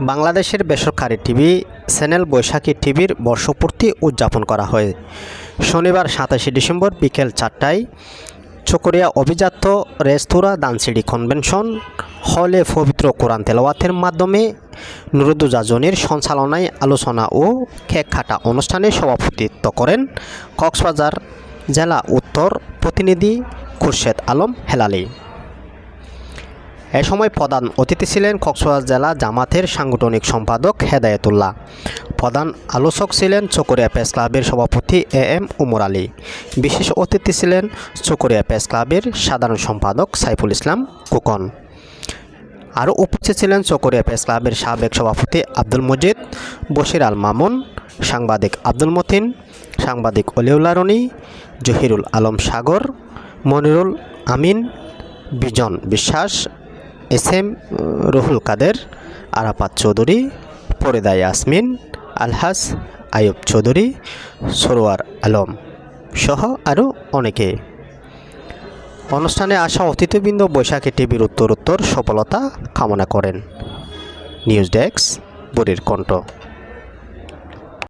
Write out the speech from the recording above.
বাংলাদেশের বেসরকারি TV channel বৈশাখী টিভির বর্ষপূর্তি উদযাপন করা হয়। শনিবার সাতাশে ডিসেম্বর বিকেল চারটায় চকরিয়া অভিজাত রেস্তোরাঁ দানসিডি কনভেনশন হলে পবিত্র কোরআন তেলাওয়াতের মাধ্যমে নুরুদ্দুজাজনের সঞ্চালনায় আলোচনা ও কেক কাটা অনুষ্ঠানে সভাপতিত্ব করেন কক্সবাজার জেলা উত্তর প্রতিনিধি খুরশেদ আলম হেলালি। এ সময় প্রধান অতিথি ছিলেন কক্সবাজার জেলা জামাতের সাংগঠনিক সম্পাদক হেদায়েতুল্লাহ। প্রধান আলোচক ছিলেন চকরিয়া প্রেস ক্লাবের সভাপতি এ এম উমর আলী। বিশেষ অতিথি ছিলেন চকরিয়া প্রেস ক্লাবের সাধারণ সম্পাদক সাইফুল ইসলাম কুকন। আরও উপস্থিত ছিলেন চকরিয়া প্রেস ক্লাবের সাবেক সভাপতি আব্দুল মজিদ, বশির আল মামুন, সাংবাদিক আব্দুল মতিন, সাংবাদিক অলিউল্লা রনি, জহিরুল আলম সাগর, মনিরুল আমিন, বিজন বিশ্বাস এস এম রুহুল কাদের আরাপাত চৌধুরী, ফরিদা ইয়াসমিন, আলহাস আয়ুব চৌধুরী, সরোয়ার আলম সহ আরও অনেকে। অনুষ্ঠানে আসা অতিথিবৃন্দ বৈশাখী টিভির উত্তরোত্তর উত্তর সফলতা কামনা করেন। নিউজ ডেস্ক, বুড়ির কণ্ঠ।